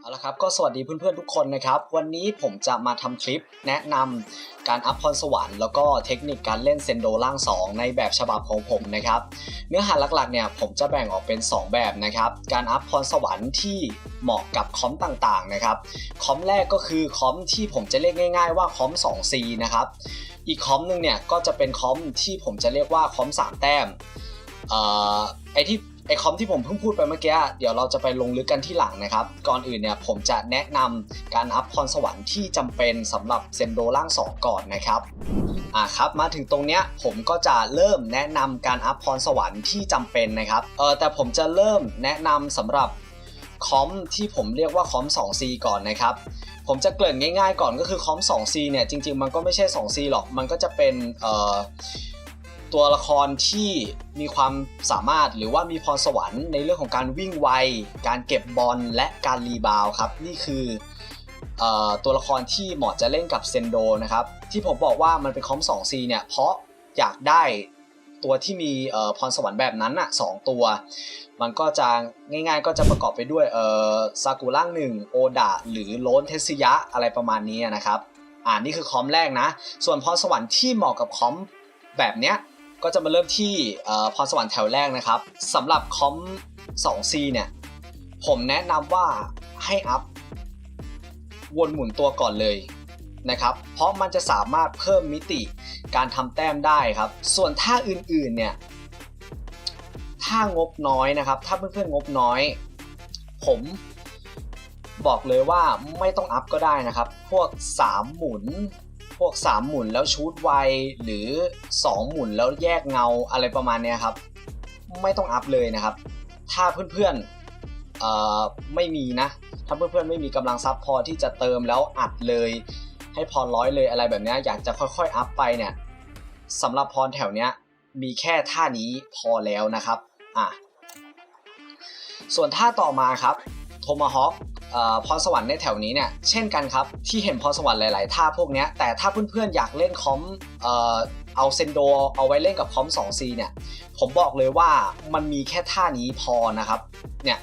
เอาละครับก็สวัสดีเพื่อนๆทุกคนนะครับ วันนี้ผมจะมาทำคลิปแนะนำการอัพพรสวรรค์แล้วก็เทคนิคการเล่นเซนโดล่าง 2 ในแบบฉบับของผมนะครับ เนื้อหาหลักๆเนี่ยผมจะแบ่งออกเป็น 2 แบบนะครับ การอัพพรสวรรค์ที่เหมาะกับคอมต่างๆนะครับ คอมแรกก็คือคอมที่ผมจะเรียกง่าย ๆ ว่าคอม 2C นะครับ อีกคอมหนึงเนี่ยก็จะเป็นคอมที่ผมจะเรียกว่าคอม 3 แต้มเอ่อไอที่ ไอคอมที่ผมเพิ่งพูดไปเมื่อกี้ เดี๋ยวเราจะไปลงลึกกันที่หลังนะครับ ก่อนอื่นเนี่ยผมจะแนะนำการอัพพรสวรรค์ที่จำเป็นสำหรับเซนโดล่าง 2 ก่อนนะครับอ่าครับมาถึงตรงเนี้ยผมก็จะเริ่มแนะนำการอัพพรสวรรค์ที่จำเป็นนะครับเออแต่ผมจะเริ่มแนะนำสำหรับคอมที่ผมเรียกว่าคอม 2C ก่อนนะครับผมจะเกริ่นง่ายๆก่อนก็คือคอม 2C เนี่ยจริงๆ มันก็ไม่ใช่ 2C หรอกมันก็จะเป็นเอ่อ ตัวละครที่มีความสามารถหรือว่ามีพรสวรรค์ในเรื่องของการวิ่งไว การเก็บบอลและการรีบาวครับ นี่คืออตัวละครที่เหมาะจะเล่นกับเซนโดนะครับ ที่ผมบอกว่ามันเป็นคอม 2C เนี่ย เพราะอยากได้ตัวที่มีพรสวรรค์แบบนั้นอะสองตัว มันก็จะง่ายๆก็จะประกอบไปด้วยซากุร่างหนึ่งโอดะหรือโลนเทสยะอะไรประมาณนี้นะครับอ่านี่คือคอมแรกนะ ส่วนพรสวรรค์ที่เหมาะกับคอมแบบเนี้ย ก็จะมาเริ่มที่พรสวรรค์แถวแรกนะครับสำหรับคอม 2C เนี่ยผมแนะนำว่าให้อัพวนหมุนตัวก่อนเลยนะครับ เพราะมันจะสามารถเพิ่มมิติการทำแต้มได้ครับ ส่วนท่าอื่นๆเนี่ยถ้างบน้อยนะครับ ถ้าเพื่อนๆงบน้อย ผมบอกเลยว่าไม่ต้องอัพก็ได้นะครับ พวก 3 หมุน พวก 3 หมุนแล้วชูดไว หรือ 2 หมุนแล้วแยกเงาอะไรประมาณนี้ครับ ไม่ต้องอัพเลยนะครับ ถ้าเพื่อนๆไม่มีนะ ถ้าเพื่อนๆไม่มีกำลังซับพอที่จะเติมแล้วอัดเลย ให้พรร้อยเลยอะไรแบบนี้อยากจะค่อยๆอัพไปเนี่ยสำหรับพรแถวเนี้ยมีแค่ท่านี้พอแล้วนะครับอะส่วนท่าต่อมาครับโทมาฮอค พรสวรรค์ในแถวนี้เนี่ยเช่นกันครับ ที่เห็นพรสวรรค์หลาย ๆ ท่าพวกนี้แต่ถ้าเพื่อน ๆ อยากเล่นคอมเออเอาเซนโดเอาไว้เล่นกับคอม 2C เนี่ยผมบอกเลยว่ามันมีแค่ท่านี้พอนะครับเนี่ย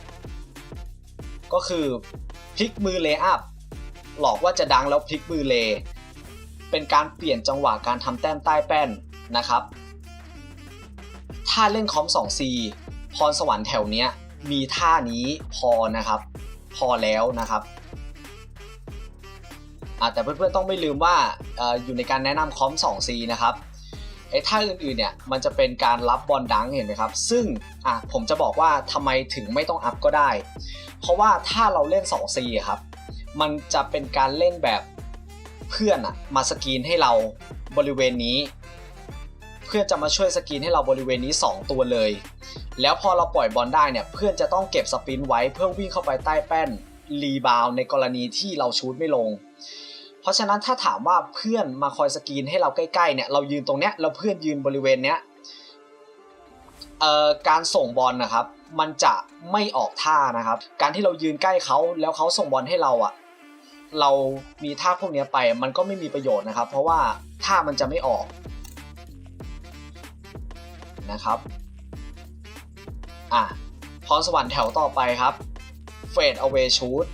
ก็คือพลิกมือเลย์อัพหลอกว่าจะดังแล้วพลิกมือเลย์เป็นการเปลี่ยนจังหวะการทำแต้มใต้แป้นนะครับ ถ้าเล่นคอม 2C พรสวรรค์แถวเนี้ยมีท่านี้พอนะครับ พอแล้วนะครับแต่เพื่อนๆต้องไม่ลืมว่าออยู่ในการแนะนำคอม 2C นะครับไอ้ท่าอื่นๆเนี่ยมันจะเป็นการรับบอลดังเห็นไหมครับ ซึ่งอะผมจะบอกว่าทำไมถึงไม่ต้องอัพก็ได้ เพราะว่าถ้าเราเล่น 2C ครับ มันจะเป็นการเล่นแบบเพื่อนอะมาสกรีนให้เราบริเวณนี้ เพื่อนจะมาช่วยสกรีนให้เราบริเวณนี้ 2 ตัวเลย แล้วพอเราปล่อยบอลได้เนี่ยเพื่อนจะต้องเก็บสปินไว้เพื่อวิ่งเข้าไปใต้แป้นรีบาวในกรณีที่เราชูดไม่ลง เพราะฉะนั้นถ้าถามว่าเพื่อนมาคอยสกรีนให้เราใกล้ๆเนี่ยเรายืนตรงเนี้ยเราเพื่อนยืนบริเวณเนี้ยเอ่อการส่งบอลนะครับ มันจะไม่ออกท่านะครับ การที่เรายืนใกล้เขาแล้วเขาส่งบอลให้เราอะเรามีท่าพวกนี้ไปมันก็ไม่มีประโยชน์นะครับ เพราะว่าท่ามันจะไม่ออกนะครับ อะพรสวรรค์แถวต่อไปครับ Fade Away Shoot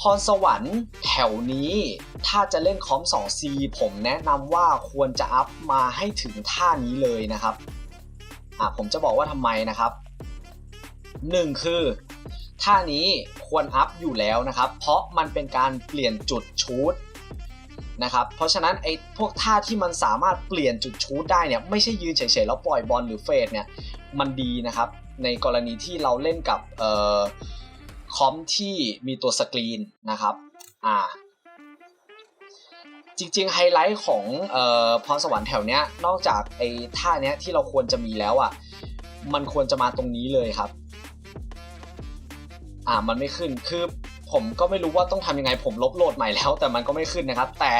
พรสวรรค์แถวนี้ ถ้าจะเล่นคอม 2C ผมแนะนำว่าควรจะอัพมาให้ถึงท่านี้เลยนะครับอะผมจะบอกว่าทำไมนะครับ 1 คือ ท่านี้ควรอัพอยู่แล้วนะครับ เพราะมันเป็นการเปลี่ยนจุดชูด นะครับเพราะฉะนั้นไอ้พวกท่าที่มันสามารถเปลี่ยนจุดชูดได้เนี่ยไม่ใช่ยืนเฉยๆแล้วปล่อยบอลหรือเฟดเนี่ยมันดีนะครับในกรณีที่เราเล่นกับเอ่อคอมที่มีตัวสกรีนนะครับอ่าจริงๆไฮไลท์ของเอ่อพรสวรรค์แถวเนี้ยนอกจากไอ้ท่าเนี้ยที่เราควรจะมีแล้วอะมันควรจะมาตรงนี้เลยครับอ่ามันไม่ขึ้นคือ ผมก็ไม่รู้ว่าต้องทำยังไงผมลบโหลดใหม่แล้ว แต่มันก็ไม่ขึ้นนะครับ แต่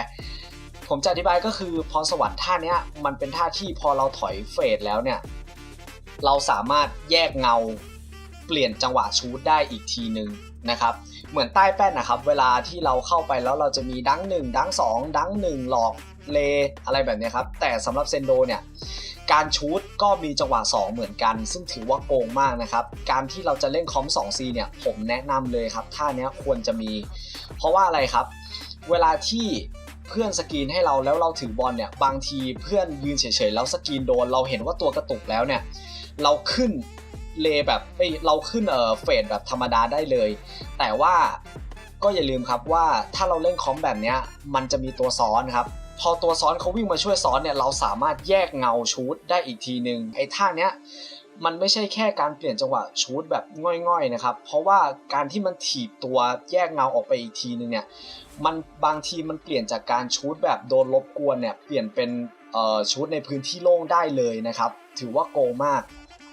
ผมจะอธิบายก็คือพรสวรรค์ท่าเนี้ยมันเป็นท่าที่พอเราถอยเฟดแล้วเนี่ย เราสามารถแยกเงาเปลี่ยนจังหวะชูดได้อีกทีหนึ่งนะครับ เหมือนใต้แป้นนะครับ เวลาที่เราเข้าไปแล้วเราจะมีดังหนึ่งดังสองดังหนึ่งหลอกเลอะไรแบบนี้ครับ แต่สำหรับเซนโดเนี่ย การชูดก็มีจังหวะ 2 เหมือนกัน ซึ่งถือว่าโกงมากนะครับ การที่เราจะเล่นคอม 2C เนี่ย ผมแนะนำเลยครับท่านี้ควรจะมี เพราะว่าอะไรครับ เวลาที่เพื่อนสกรีนให้เราแล้วเราถือบอลเนี่ย บางทีเพื่อนยืนเฉยๆ แล้วสกรีนโดน เราเห็นว่าตัวกระตุกแล้วเนี่ย เราขึ้นเลแบบเอ้ยเราขึ้นเอ่อเฟดแบบธรรมดาได้เลย แต่ว่าก็อย่าลืมครับว่าถ้าเราเล่นคอมแบบเนี้ยมันจะมีตัวซ้อนครับ พอตัวซ้อนเขาวิ่งมาช่วยซ้อนเนี่ยเราสามารถแยกเงาชูดได้อีกทีหนึ่งไอ้ท่าเนี้ยมันไม่ใช่แค่การเปลี่ยนจังหวะชูดแบบง่อยๆนะครับ เพราะว่าการที่มันถีบตัวแยกเงาออกไปอีกทีนึงเนี่ยมันบางทีมันเปลี่ยนจากการชูดแบบโดนรบกวนเนี่ยเปลี่ยนเป็นชูดในพื้นที่โล่งได้เลยนะครับ ถือว่าโกมาก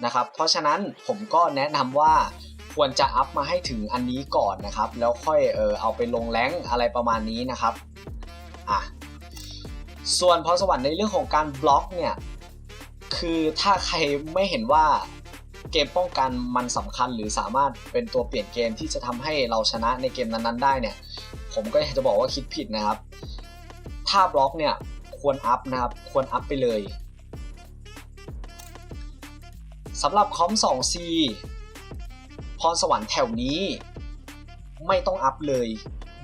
นะครับ เพราะฉะนั้นผมก็แนะนำว่าควรจะอัพมาให้ถึงอันนี้ก่อนนะครับ แล้วค่อยเออเอาไปลงแรงอะไรประมาณนี้นะครับอะ ส่วนพรสวรรค์ในเรื่องของการบล็อกเนี่ยคือถ้าใครไม่เห็นว่าเกมป้องกันมันสำคัญหรือสามารถเป็นตัวเปลี่ยนเกมที่จะทำให้เราชนะในเกมนั้นๆ ได้เนี่ย ผมก็จะบอกว่าคิดผิดนะครับ ถ้าบล็อกเนี่ยควรอัพนะครับ ควรอัพไปเลยสำหรับคอม 2C พรสวรรค์แถวนี้ ไม่ต้องอัพเลย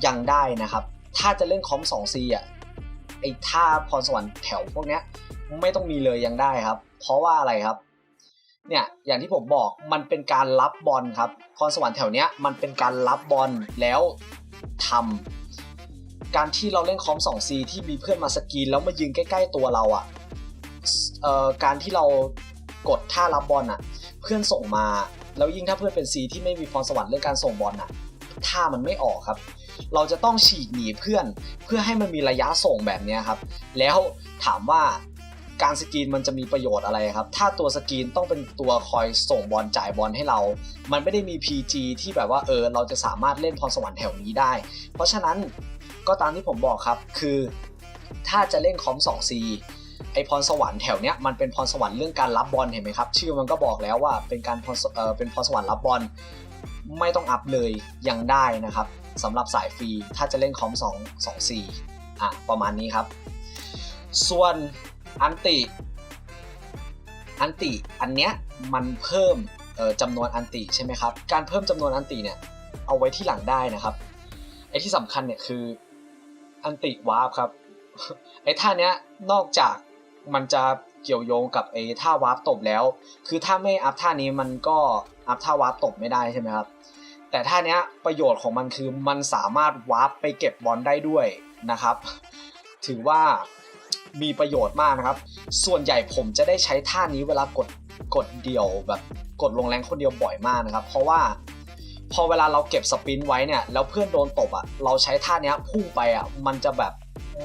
ยังได้นะครับ ถ้าจะเล่นคอม 2C อะ อ้ท่าพรสวรรค์แถวพวกเนี้ยไม่ต้องมีเลยยังได้ครับ เพราะว่าอะไรครับ เนี่ยอย่างที่ผมบอกมันเป็นการรับบอลครับพรสวรรค์แถวเนี้ยมันเป็นการรับบอลแล้วทำการที่เราเล่นคอม 2C ที่มีเพื่อนมาสกรีนแล้วมายืนใกล้ ๆ ตัวเราอะ่ะเอ่อการที่เรากดท่ารับบอลอะ เพื่อนส่งมาแล้วยิ่งถ้าเพื่อนเป็น C ที่ไม่มีพรสวรรค์เรื่องการส่งบอลอะท่ามันไม่ออกครับ เราจะต้องฉีกหนีเพื่อน เพื่อให้มันมีระยะส่งแบบนี้ครับ แล้วถามว่าการสกรีนมันจะมีประโยชน์อะไรครับ ถ้าตัวสกรีนต้องเป็นตัวคอยส่งบอลจ่ายบอลให้เรา มันไม่ได้มี PG ที่แบบว่าเออเราจะสามารถเล่นพรสวรรค์แถวนี้ได้ เพราะฉะนั้นก็ตามที่ผมบอกครับคือถ้าจะเล่นคอม 2C ไอพรสวรรค์แถวเนี้ยมันเป็นพรสวรรค์เรื่องการรับบอลเห็นไหมครับ ชื่อมันก็บอกแล้วว่าเป็นการพรเออเป็นพรสวรรค์รับบอลไม่ต้องอัพเลยยังได้นะครับ สำหรับสายฟรีถ้าจะเล่นคอม2 2 4อะประมาณนี้ครับ ส่วนอันติอันติอันเนี้ยมันเพิ่มจำนวนอันติใช่ไหมครับ การเพิ่มจำนวนอันติเนี่ยเอาไว้ที่หลังได้นะครับไอ้ที่สำคัญเนี่ยคืออันติวาร์ปครับไอ้ท่าเนี้ยนอกจากมันจะเกี่ยวโยงกับไอ้ท่าวาร์ปตบแล้ว คือถ้าไม่อัพท่านี้มันก็อัพท่าวาร์ปตบไม่ได้ใช่ไหมครับ แต่ท่าเนี้ยประโยชน์ของมันคือมันสามารถวาร์ปไปเก็บบอลได้ด้วยนะครับ ถือว่ามีประโยชน์มากนะครับ ส่วนใหญ่ผมจะได้ใช้ท่านี้เวลากดกดเดี่ยวแบบกดลงแรงคนเดียวบ่อยมากนะครับ เพราะว่าพอเวลาเราเก็บสปินไว้เนี่ยแล้วเพื่อนโดนตบอะเราใช้ท่านี้พุ่งไปอะมันจะแบบ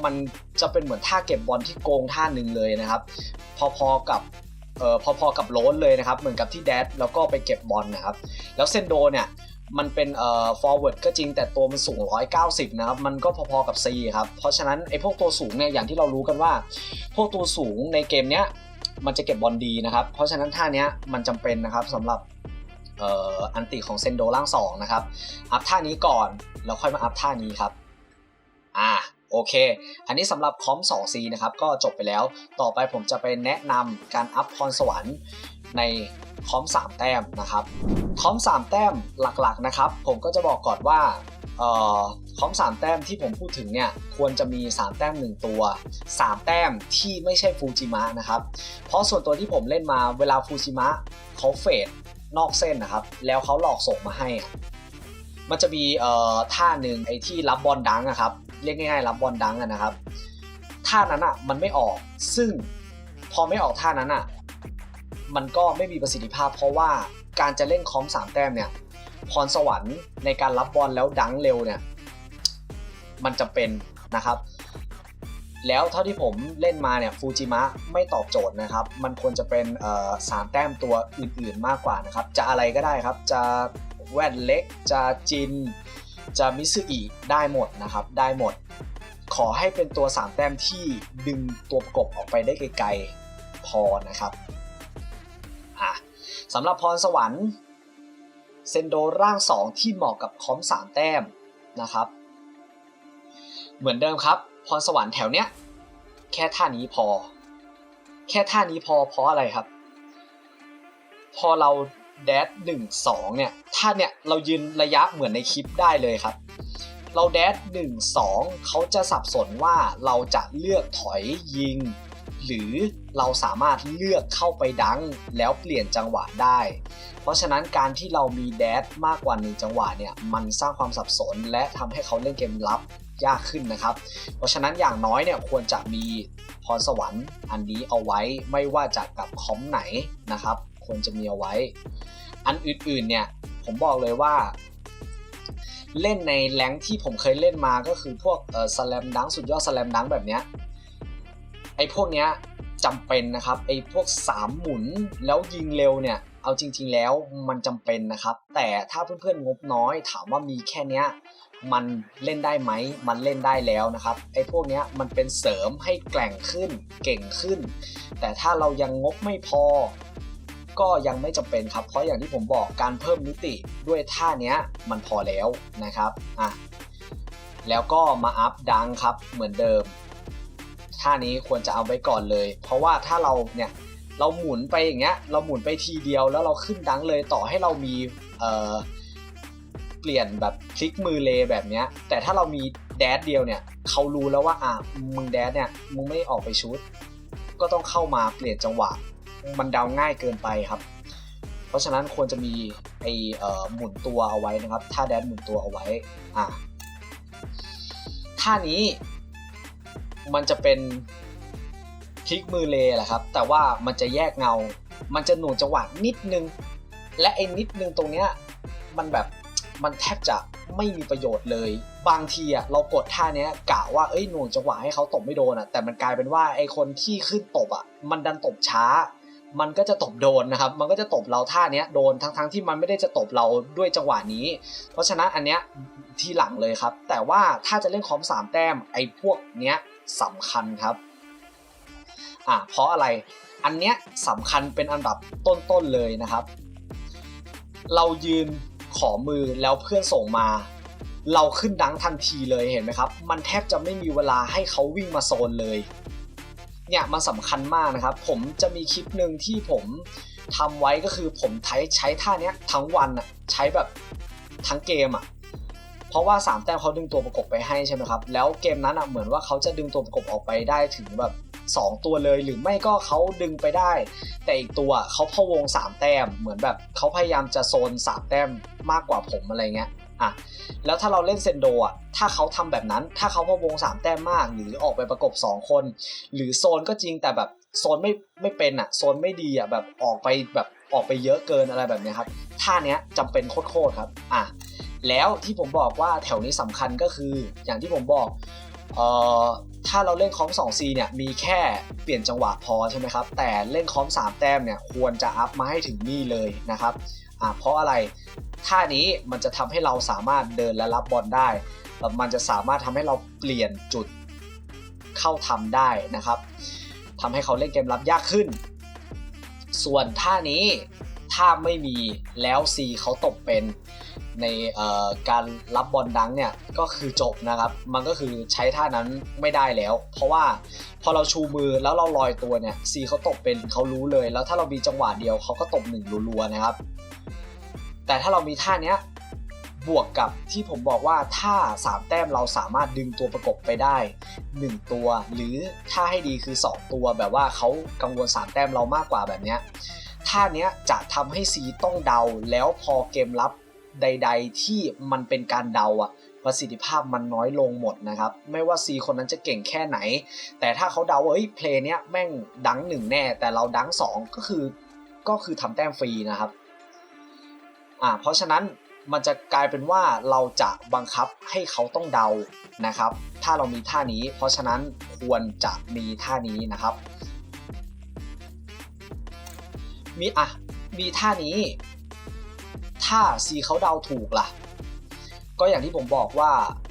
มันจะเป็นเหมือนท่าเก็บบอลที่โกงท่าหนึ่งเลยนะครับ พอๆกับเอ่อพอๆกับโรนเลยนะครับ เหมือนกับที่แดดแล้วก็ไปเก็บบอลนะครับ แล้วเซนโดเนี่ย มันเป็นเอ่อ forward ก็จริงแต่ตัวมันสูง 190 นะครับ มันก็พอๆกับ C ครับ เพราะฉะนั้นไอ้พวกตัวสูงเนี่ยอย่างที่เรารู้กันว่า พวกตัวสูงในเกมเนี้ยมันจะเก็บบอลดีนะครับ เพราะฉะนั้นท่าเนี้ยมันจำเป็นนะครับสำหรับเอ่ออันติของเซนโดล่าง 2 นะครับ อัพท่านี้ก่อนแล้วค่อยมาอัพท่านี้ครับ อ่าโอเค อันนี้สำหรับคอม 2C นะครับ ก็จบไปแล้ว ต่อไปผมจะไปแนะนำการอัพพรสวรรค์ ในคอม3 แต้มนะครับคอม3 แต้มหลักๆนะครับ ผมก็จะบอกก่อนว่าออคอม3 แต้มที่ผมพูดถึงเนี่ยควรจะมี 3 แต้ม 1 ตัว 3 แต้มที่ไม่ใช่ฟูจิมะนะครับ เพราะส่วนตัวที่ผมเล่นมาเวลาฟูจิมะเขาเฟดนอกเส้นนะครับ แล้วเขาหลอกส่งมาให้ มันจะมีท่าหนึ่งไอ้ที่รับบอลดังนะครับ เรียกง่ายๆรับบอลดังนะครับ ท่านั้นอะมันไม่ออกซึ่งพอไม่ออกท่านั้นอะ มันก็ไม่มีประสิทธิภาพ เพราะว่าการจะเล่นคอมสามแต้มเนี่ยพรสวรรค์ในการรับบอลแล้วดังเร็วเนี่ยมันจำเป็นนะครับ แล้วเท่าที่ผมเล่นมาเนี่ยฟูจิมะไม่ตอบโจทย์นะครับ มันควรจะเป็นสามแต้มตัวอื่นๆมากกว่านะครับ จะอะไรก็ได้ครับ จะแว่นเล็ก จะจิน จะมิซึอิได้หมดนะครับ ได้หมด ขอให้เป็นตัว3แต้มที่ดึงตัวประกบออกไปได้ไกลๆพอนะครับ อะสำหรับพรสวรรค์เซนโดร่าง 2 ที่เหมาะกับคอม3 แต้มนะครับ เหมือนเดิมครับ พรสวรรค์แถวเนี้ยแค่ท่านี้พอ แค่ท่านี้พอเพราะอะไรครับ พอเราแดดหนึ่งสองเนี่ยท่าเนี่ยเรายืนระยะเหมือนในคลิปได้เลยครับ เราแดดหนึ่งสองเขาจะสับสนว่าเราจะเลือกถอยยิง หรือเราสามารถเลือกเข้าไปดังแล้วเปลี่ยนจังหวะได้ เพราะฉะนั้นการที่เรามีแดดมากกว่าหนึ่งจังหวะเนี่ยมันสร้างความสับสนและทำให้เขาเล่นเกมลับยากขึ้นนะครับ เพราะฉะนั้นอย่างน้อยเนี่ยควรจะมีพรสวรรค์อันนี้เอาไว้ไม่ว่าจะกับคอมไหนนะครับควรจะมีเอาไว้ อันอื่นๆเนี่ยผมบอกเลยว่า เล่นในแรงที่ผมเคยเล่นมาก็คือพวกเออสแลมดังสุดยอดสแลมดังแบบเนี้ย พวกเนี้ยจำเป็นนะครับไอ้พวกสามหมุนแล้วยิงเร็วเนี่ยเอาจริง ๆ แล้วมันจำเป็นนะครับ แต่ถ้าเพื่อนๆงบน้อยถามว่ามีแค่เนี้ยมันเล่นได้ไหม มันเล่นได้แล้วนะครับ ไอ้พวกเนี้ยมันเป็นเสริมให้แกร่งขึ้น เก่งขึ้น แต่ถ้าเรายังงบไม่พอ ก็ยังไม่จำเป็นครับ เพราะอย่างที่ผมบอกการเพิ่มมิติด้วยท่าเนี้ยมันพอแล้วนะครับ อะ แล้วก็มาอัพดังครับเหมือนเดิม ท่านี้ควรจะเอาไว้ก่อนเลย เพราะว่าถ้าเราเนี่ยเราหมุนไปอย่างเงี้ยเราหมุนไปทีเดียวแล้วเราขึ้นดังเลยต่อให้เรามีเอ่อเปลี่ยนแบบคลิกมือเลแบบเนี้ยแต่ถ้าเรามีแดดเดียวเนี่ยเขารู้แล้วว่าอะมึงแดดเนี่ยมึงไม่ออกไปชุด ก็ต้องเข้ามาเปลี่ยนจังหวะ มันเดาง่ายเกินไปครับ เพราะฉะนั้นควรจะมีไอเอ่อหมุนตัวเอาไว้นะครับท่าแดนหมุนตัวเอาไว้อะท่านี้ มันจะเป็นคลิกมือเลแหละครับ แต่ว่ามันจะแยกเงา มันจะหน่วงจังหวะนิดนึง และไอ้นิดนึงตรงเนี้ยมันแบบมันแทบจะไม่มีประโยชน์เลย บางทีอะเรากดท่าเนี้ยกะว่าเอ้ยหน่วงจังหวะให้เขาตบไม่โดนอะแต่มันกลายเป็นว่าไอ้คนที่ขึ้นตบอะมันดันตบช้า มันก็จะตบโดนนะครับ มันก็จะตบเราท่าเนี้ยโดนทั้งๆทที่มันไม่ได้จะตบเราด้วยจังหวะนี้ เพราะฉะนั้นอันเนี้ยทีหลังเลยครับ แต่ว่าถ้าจะเล่นคอมสามแต้มไอ้พวกเนี้ย สำคัญครับอะเพราะอะไรอันเนี้ยสำคัญเป็นอันดับต้นๆเลยนะครับ เรายืนขอมือแล้วเพื่อนส่งมา เราขึ้นดังทันทีเลยเห็นไหมครับ มันแทบจะไม่มีเวลาให้เขาวิ่งมาโซนเลยเนี่ยมันสำคัญมากนะครับ ผมจะมีคลิปหนึ่งที่ผมทำไว้ก็คือผมใช้ใช้ท่าเนี้ยทั้งวันอะใช้แบบทั้งเกมอะ เพราะว่าสามแต้มเขาดึงตัวประกบไปให้ใช่ไหมครับ แล้วเกมนั้นอะเหมือนว่าเขาจะดึงตัวประกบออกไปได้ถึงแบบ 2 ตัวเลยหรือไม่ก็เขาดึงไปได้ แต่อีกตัวเขาพะวง 3 แต้ม เหมือนแบบเขาพยายามจะโซน 3 แต้มมากกว่าผมอะไรเงี้ยอะแล้วถ้าเราเล่นเซนโดอะถ้าเขาทำแบบนั้น ถ้าเขาพะวง 3 แต้มมาก หรือออกไปประกบ 2 คน หรือโซนก็จริงแต่แบบโซนไม่ไม่เป็นอะโซนไม่ดีอะแบบออกไปแบบ ออกไปเยอะเกินอะไรแบบนี้ครับท่าเนี้ยจำเป็นโคตรๆครับอะแล้วที่ผมบอกว่าแถวนี้สำคัญก็คืออย่างที่ผมบอกเอ่อถ้าเราเล่นคอม 2C เนี่ยมีแค่เปลี่ยนจังหวะพอใช่ไหมครับ แต่เล่นคอม 3 แต้มเนี่ยควรจะอัพมาให้ถึงนี่เลยนะครับอ่าเพราะอะไรท่านี้มันจะทำให้เราสามารถเดินและรับบอลได้ มันจะสามารถทำให้เราเปลี่ยนจุดเข้าทำได้นะครับทำให้เขาเล่นเกมรับยากขึ้น ส่วนท่านี้ถ้าไม่มีแล้ว C เขาตกเป็นในการรับบอลดังเนี่ยก็คือจบนะครับ มันก็คือใช้ท่านั้นไม่ได้แล้ว เพราะว่าพอเราชูมือแล้วเราลอยตัวเนี่ยซีเขาตกเป็นเขารู้เลย แล้วถ้าเรามีจังหวะเดียวเขาก็ตกหนึ่งรัวๆนะครับ แต่ถ้าเรามีท่าเนี้ย บวกกับที่ผมบอกว่าถ้า 3 แต้มเราสามารถดึงตัวประกบไปได้ 1 ตัว หรือถ้าให้ดีคือ 2 ตัวแบบว่าเขากังวล 3 แต้มเรามากกว่าแบบเนี้ยท่าเนี้ยจะทำให้ซีต้องเดาแล้วพอเกมรับใด ๆ ที่มันเป็นการเดาอะประสิทธิภาพมันน้อยลงหมดนะครับ ไม่ว่าซีคนนั้นจะเก่งแค่ไหน แต่ถ้าเขาเดาว่าเฮ้ยเพลงเนี้ยแม่งดังหนึ่งแน่ แต่เราดังสองก็คือก็คือทำแต้มฟรีนะครับอ่าเพราะฉะนั้น มันจะกลายเป็นว่าเราจะบังคับให้เขาต้องเดานะครับ ถ้าเรามีท่านี้ เพราะฉะนั้นควรจะมีท่านี้นะครับ มีอะมีท่านี้ ถ้าซีเขาเดาถูกล่ะ ก็อย่างที่ผมบอกว่า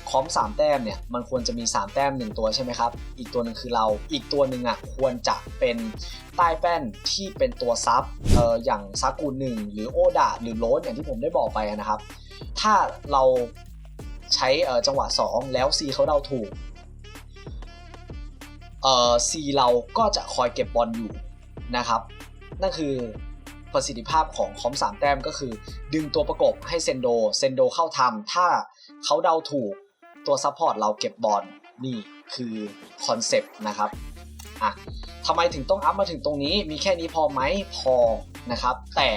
คอม3แต้มเนี่ยมันควรจะมี 3 แต้ม 1 ตัวใช่ไหมครับ อีกตัวหนึ่งคือเราอีกตัวหนึ่งอะควรจะเป็นใต้แป้นที่เป็นตัวซับเอ่ออย่างซากูหนึ่งหรือโอดาหรือโรสอย่างที่ผมได้บอกไปนะครับ ถ้าเราใช้เออจังหวะ 2 แล้ว C เขาเดาถูกเอ่อ C เราก็จะคอยเก็บบอลอยู่นะครับ นั่นคือ ประสิทธิภาพของคอมสามแต้มก็คือ ดึงตัวประกบให้เซนโด เซนโดเข้าทำถ้าเขาเดาถูกตัวซัพพอร์ตเราเก็บบอลนี่คือคอนเซปต์นะครับอะทำไมถึงต้องอัพมาถึงตรงนี้ มีแค่นี้พอไหมพอนะครับ แต่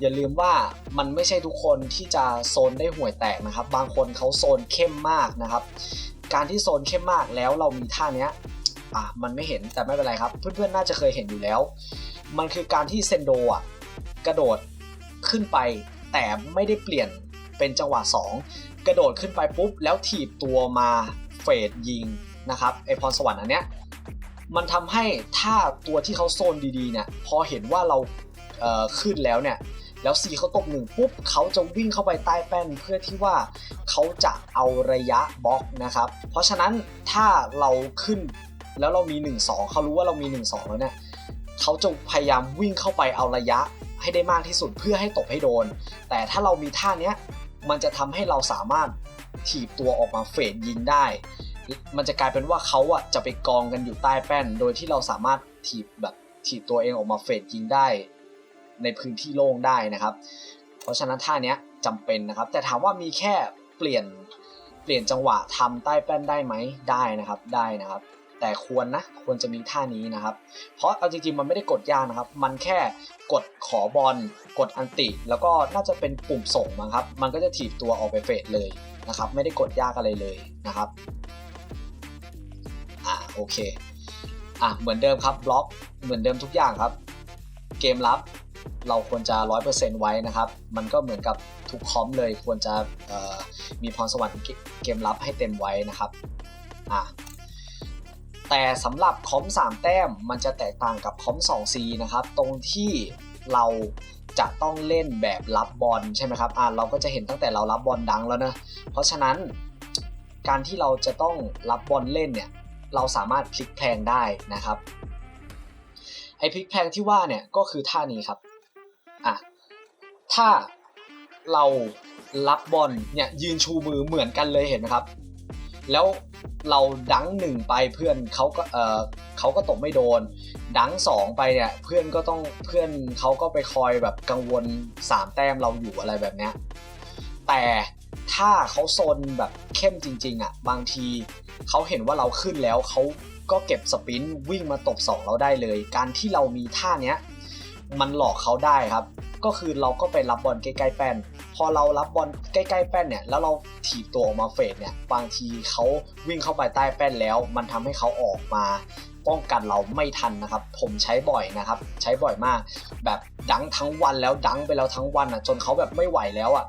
อย่าลืมว่ามันไม่ใช่ทุกคนที่จะโซนได้ห่วยแตกนะครับ บางคนเขาโซนเข้มมากนะครับ การที่โซนเข้มมากแล้วเรามีท่าเนี้ยอะมันไม่เห็นแต่ไม่เป็นไรครับ เพื่อนๆน่าจะเคยเห็นอยู่แล้ว มันคือการที่เซนโดอะ กระโดดขึ้นไป แต่ไม่ได้เปลี่ยนเป็นจังหวะ 2 กระโดดขึ้นไปปุ๊บ แล้วถีบตัวมาเฟดยิงนะครับไอพรสวรรค์อันเนี้ยมันทำให้ถ้าตัวที่เขาโซนดีๆเนี่ยพอเห็นว่าเราเขึ้นแล้วเนี่ยแล้วซีเขาตกหนึ่งปุ๊บเขาจะวิ่งเข้าไปใต้แป้นเพื่อที่ว่าเขาจะเอาระยะบล็อกนะครับ เพราะฉะนั้นถ้าเราขึ้นแล้วเรามี 1-2 เขารู้ว่าเรามี 1-2 แล้วเนี่ยเขาจะพยายามวิ่งเข้าไปเอาระยะ ให้ได้มากที่สุดเพื่อให้ตบให้โดน แต่ถ้าเรามีท่าเนี้ยมันจะทำให้เราสามารถถีบตัวออกมาเฟดยิงได้ มันจะกลายเป็นว่าเขาอะจะไปกองกันอยู่ใต้แป้น โดยที่เราสามารถถีบแบบถีบตัวเองออกมาเฟดยิงได้ ในพื้นที่โล่งได้นะครับ เพราะฉะนั้นท่าเนี้ยจำเป็นนะครับ แต่ถามว่ามีแค่เปลี่ยนเปลี่ยนจังหวะทำใต้แป้นได้ไหมได้นะครับได้นะครับ แต่ควรนะควรจะมีท่านี้นะครับ เพราะเอาจริงๆมันไม่ได้กดยากนะครับ มันแค่กดขอบอลกดอันติ แล้วก็น่าจะเป็นปุ่มส่งมั้งครับ มันก็จะถีบตัวออกไปเฟดเลยนะครับ ไม่ได้กดยากอะไรเลยนะครับอ่าโอเคอะเหมือนเดิมครับบล็อกเหมือนเดิมทุกอย่างครับ เกมรับเราควรจะ 100%ไว้นะครับ มันก็เหมือนกับทุกคอมเลยควรจะมีพรสวรรค์เกมรับให้เต็มไว้นะครับ อะ แต่สำหรับคอม3 แต้มมันจะแตกต่างกับคอม 2C นะครับ ตรงที่เราจะต้องเล่นแบบรับบอลใช่ไหมครับอ่าเราก็จะเห็นตั้งแต่เรารับบอลดังแล้วนะ เพราะฉะนั้นการที่เราจะต้องรับบอลเล่นเนี่ยเราสามารถพลิกแพลงได้นะครับ ไอพลิกแพลงที่ว่าเนี่ยก็คือท่านี้ครับอะถ้าเรารับบอลเนี่ยยืนชูมือเหมือนกันเลยเห็นไหมครับ แล้วเราดังหนึ่งไปเพื่อนเขาก็เออเขาก็ตกไม่โดน ดังสองไปเนี่ยเพื่อนก็ต้องเพื่อนเขาก็ไปคอยแบบกังวลสามแต้มเราอยู่อะไรแบบเนี้ยแต่ถ้าเขาโซนแบบเข้มจริง ๆอะบางทีเขาเห็นว่าเราขึ้นแล้วเขาก็เก็บสปินวิ่งมาตบสองเราได้เลย การที่เรามีท่าเนี้ยมันหลอกเขาได้ครับ ก็คือเราก็ไปรับบอลใกล้ๆแป้น อเรารับบอลใกล้ๆแป้นเนี่ยแล้วเราถีบตัวออกมาเฟดเนี่ยบางทีเขาวิ่งเข้าไปใต้แป้นแล้ว มันทำให้เขาออกมาป้องกันเราไม่ทันนะครับ ผมใช้บ่อยนะครับ ใช้บ่อยมาก แบบดังทั้งวันแล้วดังไปแล้วทั้งวันอะ จนเขาแบบไม่ไหวแล้วอะ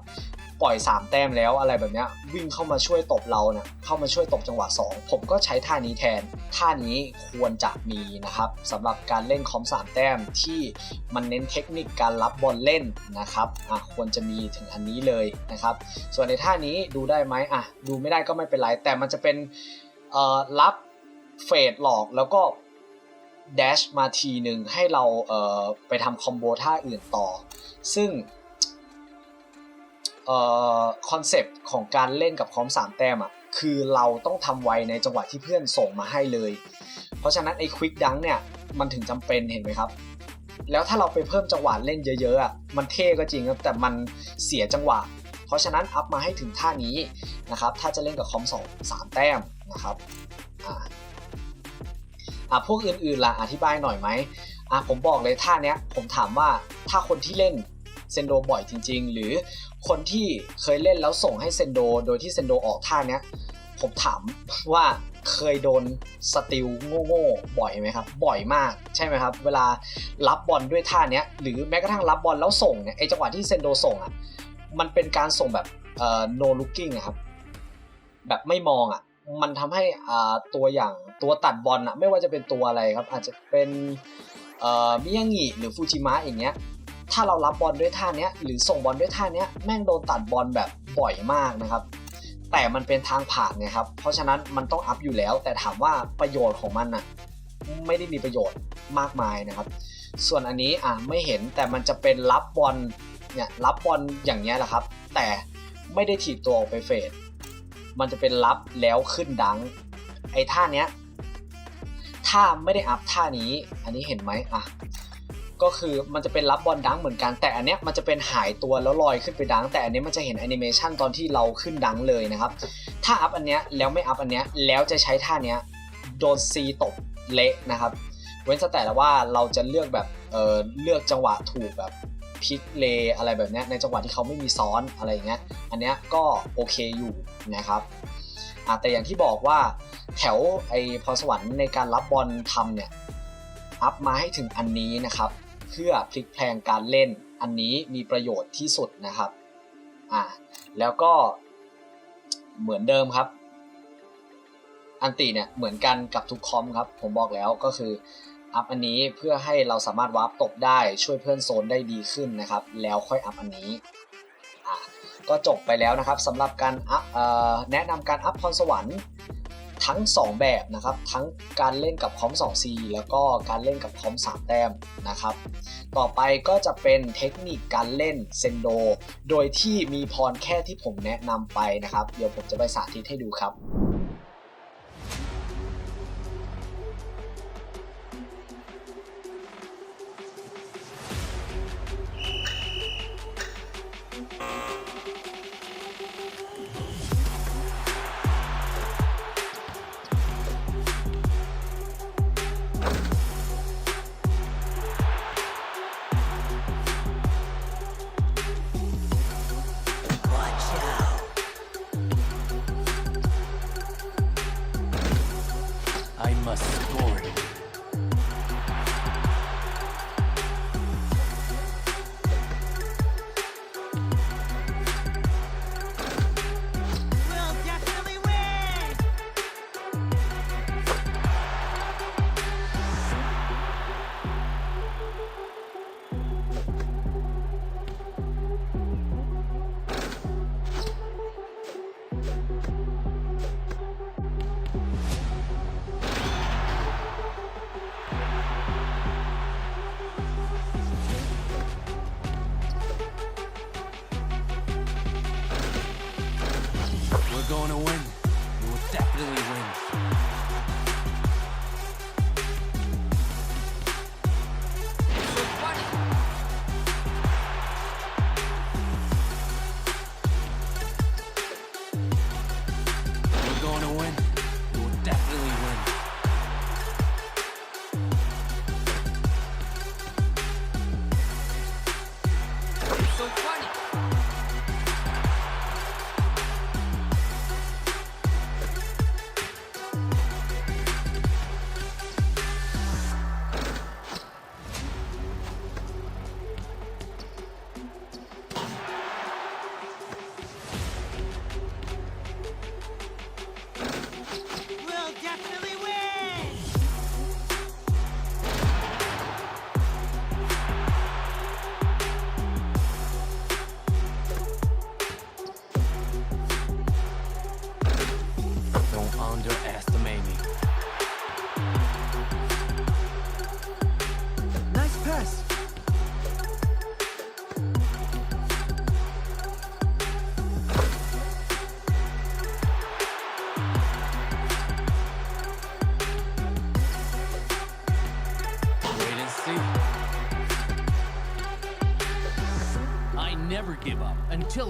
ปล่อย 3 แต้มแล้วอะไรแบบเนี้ยวิ่งเข้ามาช่วยตบเราเนี่ยเข้ามาช่วยตบจังหวะ 2 ผมก็ใช้ท่านี้แทน ท่านี้ควรจะมีนะครับสำหรับการเล่นคอม 3 แต้มที่มันเน้นเทคนิคการรับบอลเล่นนะครับอะควรจะมีถึงอันนี้เลยนะครับ ส่วนในท่านี้ดูได้ไหมอะดูไม่ได้ก็ไม่เป็นไร แต่มันจะเป็นเอ่อรับเฟดหลอกแล้วก็แดชมาทีหนึ่งให้เราเอ่อไปทำคอมโบท่าอื่นต่อ ซึ่ง คอนเซปต์ของการเล่นกับคอมสามแต้มอะคือเราต้องทำไวในจังหวะที่เพื่อนส่งมาให้เลย เพราะฉะนั้นไอ้ควิกดังเนี่ยมันถึงจำเป็นเห็นไหมครับ แล้วถ้าเราไปเพิ่มจังหวะเล่นเยอะๆอะมันเท่ก็จริงครับแต่มันเสียจังหวะ เพราะฉะนั้นอัพมาให้ถึงท่านี้นะครับถ้าจะเล่นกับคอมสองสามแต้มนะครับอ่าอะพวกอื่นๆล่ะอธิบายหน่อยไหมอะผมบอกเลยท่าเนี้ยผมถามว่าถ้าคนที่เล่นเซนโดบ่อยจริง ๆ หรือ คนที่เคยเล่นแล้วส่งให้เซนโด โดยที่เซนโดออกท่าเนี้ยผมถามว่าเคยโดนสติลโง่ๆบ่อยไหมครับ บ่อยมากใช่ไหมครับ เวลารับบอลด้วยท่าเนี้ยหรือแม้กระทั่งรับบอลแล้วส่งเนี่ยไอจังหวะที่เซนโดส่งอะมันเป็นการส่งแบบเอ่อ no looking อะครับ แบบไม่มองอะ มันทำให้อ่าตัวอย่างตัวตัดบอลอะไม่ว่าจะเป็นตัวอะไรครับ อาจจะเป็นเอ่อมิยางิหรือฟูจิมะอย่างเงี้ย ถ้าเรารับบอลด้วยท่าเนี้ยหรือส่งบอลด้วยท่าเนี้ยแม่งโดนตัดบอลแบบบ่อยมากนะครับ แต่มันเป็นทางผ่านไงครับ เพราะฉะนั้นมันต้องอัพอยู่แล้ว แต่ถามว่าประโยชน์ของมันน่ะไม่ได้มีประโยชน์มากมายนะครับ ส่วนอันนี้อะไม่เห็นแต่มันจะเป็นรับบอลเนี่ยรับบอลอย่างเงี้ยแหละครับ แต่ไม่ได้ถีบตัวออกไปเฟดมันจะเป็นรับแล้วขึ้นดัง ไอ้ท่าเนี้ย ถ้าไม่ได้อัพท่านี้ อันนี้เห็นไหมอะ ก็คือมันจะเป็นรับบอลดังเหมือนกัน แต่อันเนี้ยมันจะเป็นหายตัวแล้วลอยขึ้นไปดังแต่อันเนี้ยมันจะเห็นแอนิเมชันตอนที่เราขึ้นดังเลยนะครับ ถ้าอัพอันเนี้ยแล้วไม่อัพอันเนี้ยแล้วจะใช้ท่าเนี้ยโดนซีตบเละนะครับ เว้นแต่ละว่าเราจะเลือกแบบเออเลือกจังหวะถูกแบบพลิกเลอะไรแบบเนี้ยในจังหวะที่เขาไม่มีซ้อนอะไรอย่างเงี้ยอันเนี้ยก็โอเคอยู่นะครับแต่อย่างที่บอกว่าแถวไอพรสวรรค์ในการรับบอลทำเนี่ยอัพมาให้ถึงอันนี้นะครับ เพื่อพลิกแพลงการเล่น อันนี้มีประโยชน์ที่สุดนะครับอ่าแล้วก็เหมือนเดิมครับ อันติเนี่ยเหมือนกันกับทุกคอมครับ ผมบอกแล้วก็คืออัพอันนี้เพื่อให้เราสามารถวาร์ปตกได้ช่วยเพื่อนโซนได้ดีขึ้นนะครับ แล้วค่อยอัพอันนี้อ่าก็จบไปแล้วนะครับสำหรับการอัพแนะนำการอัพพรสวรรค์ ทั้ง 2 แบบนะครับ ทั้งการเล่นกับคอม 2C แล้วก็การเล่นกับคอม 3 แต้มนะครับ ต่อไปก็จะเป็นเทคนิคการเล่นเซนโด โดยที่มีพรแค่ที่ผมแนะนำไปนะครับ เดี๋ยวผมจะไปสาธิตให้ดูครับ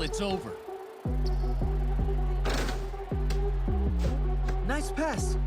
it's over. Nice pass.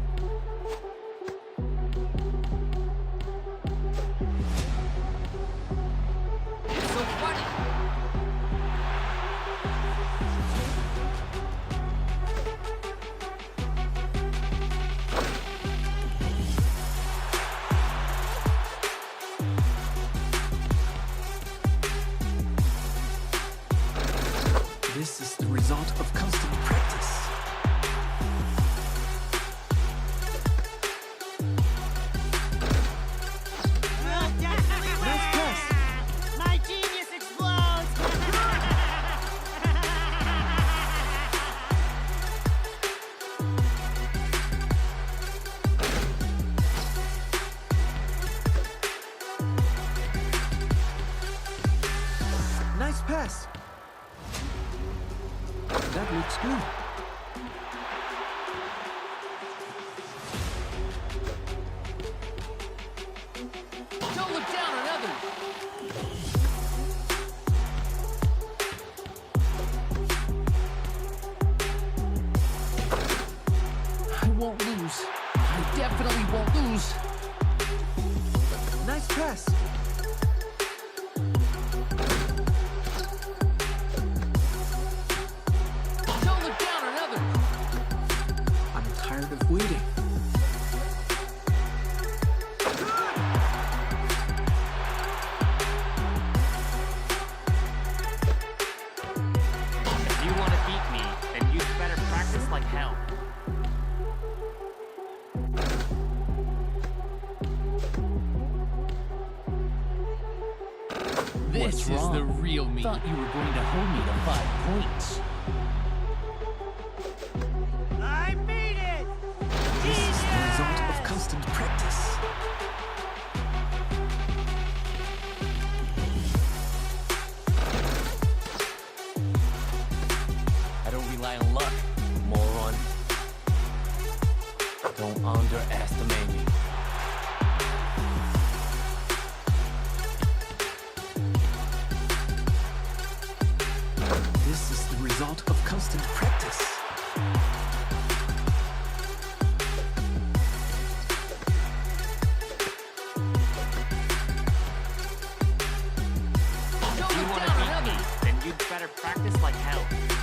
Pass. That looks good. This is the real me. Thought you were going to hold me to five points. better practice like hell.